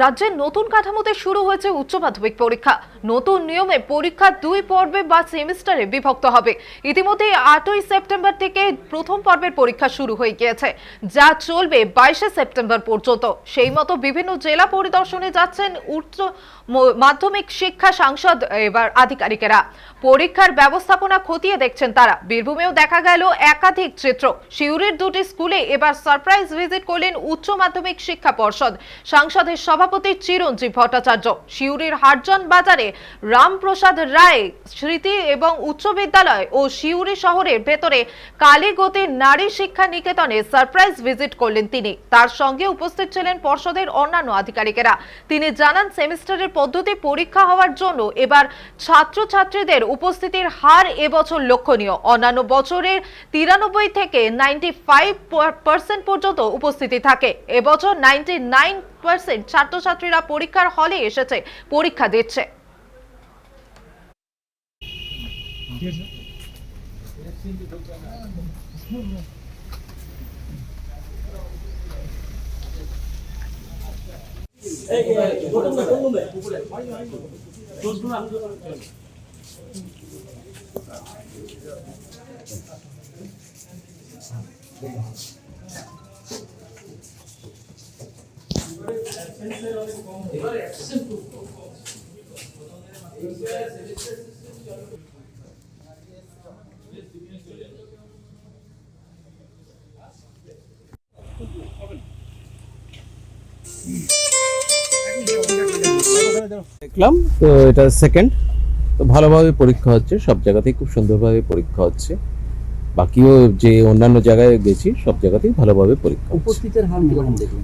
রাজ্যের নতুন কাঠামোতে শুরু হয়েছে উচ্চ মাধ্যমিক পরীক্ষা। নতুন নিয়মে পরীক্ষা দুই পর্বে বা সেমিস্টারে বিভক্ত হবে। ইতিমধ্যে আটই সেপ্টেম্বর থেকে প্রথম পর্বের পরীক্ষা শুরু হয়ে গিয়েছে, যা চলবে বাইশে সেপ্টেম্বর পর্যন্ত। সেই মতো বিভিন্ন জেলা পরিদর্শনে যাচ্ছেন উচ্চ মাধ্যমিক শিক্ষা সাংসদ এবার আধিকারিকেরা। পরীক্ষার ব্যবস্থাপনা খতিয়ে দেখছেন তারা। বীরভূমেও দেখা গেল একাধিক চিত্র। সিউড়ির দুটি স্কুলে এবার সারপ্রাইজ ভিজিট করলেন উচ্চ মাধ্যমিক শিক্ষা পর্ষদ। সাংসদের সভাপতি চিরঞ্জীব ভট্টাচার্য, সিউড়ির হাটজন বাজারে রামপ্রসাদ রায় স্মৃতি এবং উচ্চ বিদ্যালয় ও সিউড়ি শহরের ভেতরে কালীগতির নারী শিক্ষা নিকেতনে সারপ্রাইজ ভিজিট করলেন তিনি। তার সঙ্গে উপস্থিত ছিলেন পর্ষদের অন্যান্য আধিকারিকেরা। তিনি জানান, সেমিস্টারের পদ্ধতি পরীক্ষা হওয়ার জন্য এবার ছাত্রছাত্রীদের উপস্থিতির হার এবছর লক্ষণীয়। অন্যান্য বছরের তিরানব্বই থেকে নাইনটি পর্যন্ত উপস্থিতি থাকে। এবছর নাইনটি নাইন পার্সেন্ট ছাত্রছাত্রীরা পরীক্ষার হলে এসেছে পরীক্ষা দিচ্ছে দেখলাম তো এটা সেকেন্ড তো ভালোভাবে পরীক্ষা হচ্ছে সব জায়গাতেই খুব সুন্দরভাবে পরীক্ষা হচ্ছে। বাকিও যে অন্যান্য জায়গায় গেছি সব জায়গাতেই ভালোভাবে পরীক্ষা উপস্থিতের হার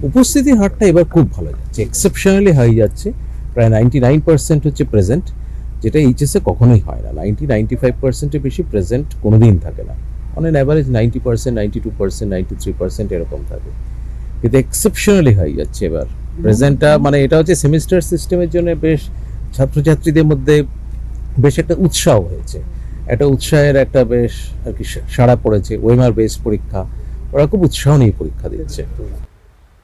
উপস্থিতির হারটা এবার খুব ভালো যাচ্ছে এক্সেপশনালি হাই যাচ্ছে। প্রায় নাইনটি নাইন পার্সেন্ট হচ্ছে প্রেজেন্ট যেটা এইচএসে কখনোই হয় না। নাইনটি নাইনটি ফাইভ পার্সেন্টের বেশি প্রেজেন্ট কোনোদিন থাকে না। On an average ninety percent ninety two percent ninety three percent এরকম থাকে। কিন্তু এক্সেপশনালি হাই যাচ্ছে এবার। প্রেজেন্টটা মানে এটা হচ্ছে সেমিস্টার সিস্টেমের জন্য বেশ ছাত্রছাত্রীদের মধ্যে বেশ একটা উৎসাহ হয়েছে। একটা উৎসাহের একটা বেশ আর কি সাড়া পড়েছে ওয়েমার বেস পরীক্ষা। ওরা খুব উৎসাহ নিয়ে পরীক্ষা দিচ্ছে।